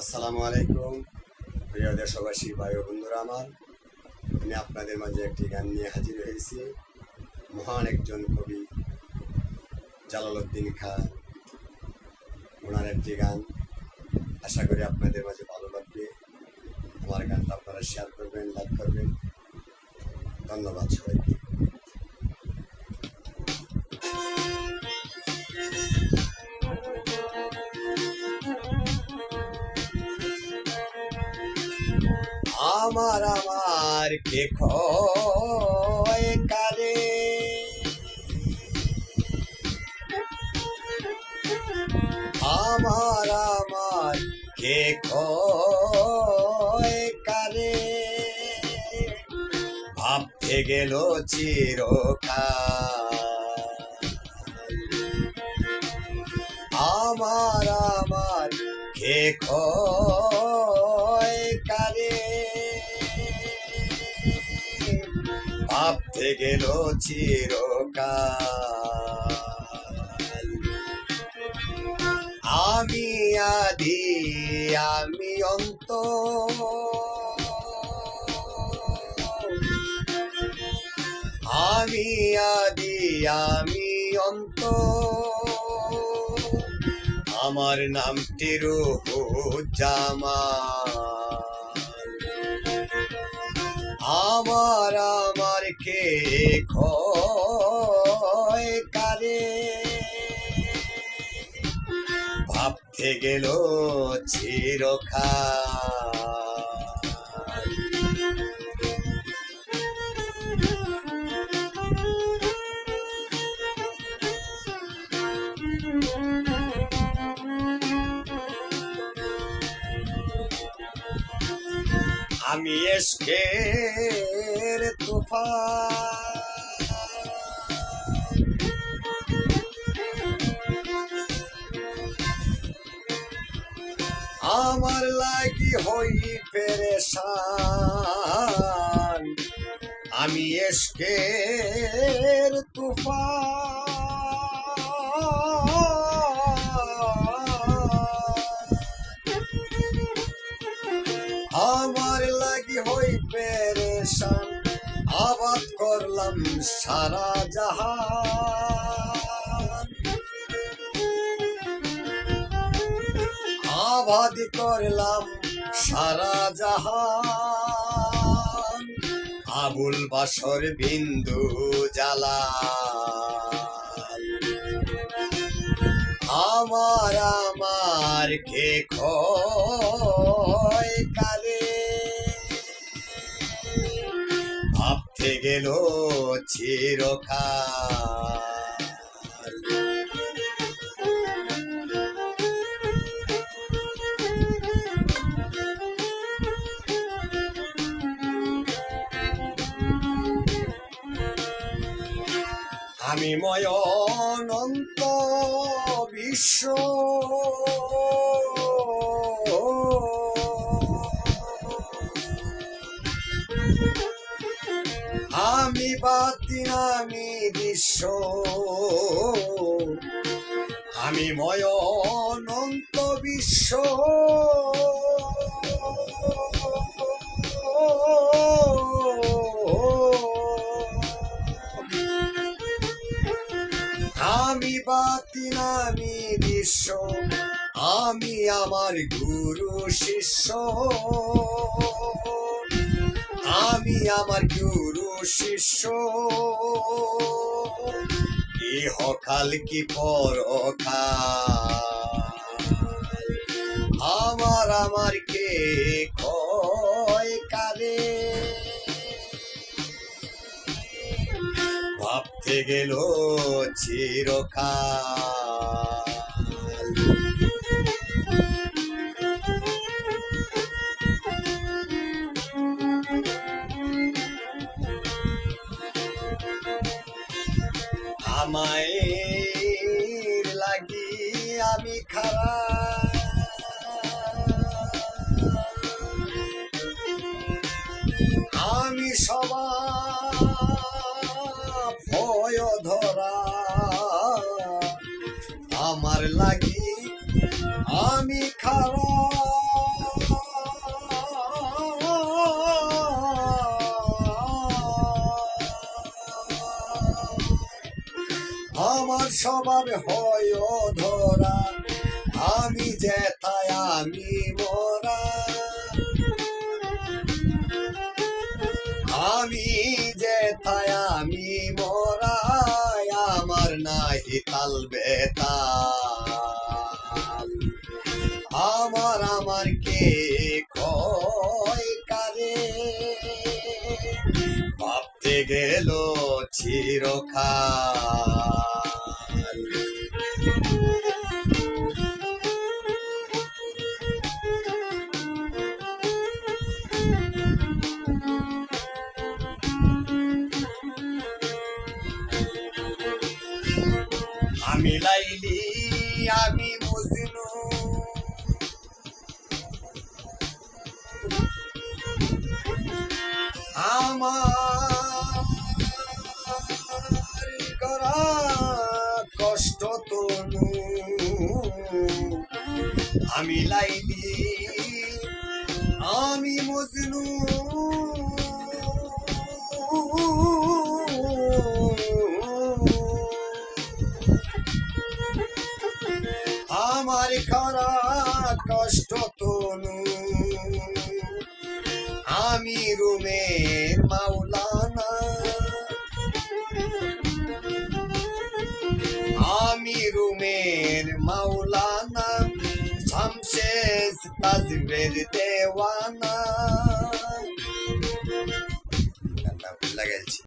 আসসালামু আলাইকুম। প্রিয় দেশবাসী, ভাই বন্ধুরা আমার, আমি আপনাদের মাঝে একটি গান নিয়ে হাজির হয়েছি। মহান একজন কবি জালালউদ্দিন খান ওনার একটি গান। আশা করি আপনাদের মাঝে ভালো লাগবে। আমার গানটা আপনারা শেয়ার করবেন লাইক করবেন। ধন্যবাদ সবাইকে। আমার আমার কে কারে আমার আমার কে কারে ভাবতে গেল চিরকাল। আমার আমার কে ভাবতে গেল চিরকাল। আমি আদি, আমি অন্ত। আমি আদি, আমি অন্ত। আমার নামটি জামাল আমার আমার খয় কারে। ভাবতে গেল চিরকাল। আমি এসকের তুফান। আমার লাগি হই পেরেশান। আমি এসকের তুফান। আমার লাগি হই পেরেশান, আবাদ করলাম সারা জাহান। আবাদ করলাম সারা জাহান। আবুল বাসর বিন্দু জ্বালা আমার আমার কে কালে? ভাবতে গেল চিরকাল। আমি ময়নন্ত বিশ্ব। আমি বাতিন আমি বিশ্ব। আমি ময়নন্ত বিশ্ব। আমি বাতিন আমি বিশ্ব আমি আমার গুরু শিষ্য। আমি আমার গুরু শিষ্য। ইহকাল কি পরকাল আমার আমার কে গেল চিরকাল। আমায় লাগি আমি খারাপ লাগি, আমি খারাপ। আমার স্বভাব হয় ধরা আমি যেথায়, আমি মরা। আমি যেথায়, আমি মরা। নাহি তাল বেতাল। আমার আমার কে কয় কারে? ভাবতে গেল চিরকাল। আমি আমার করা কষ্ট তনু আমি লাইলি আমি মজনু। আমার খরা রুমের মাওলানা শামশেষ তাজবের দেওয়ানা।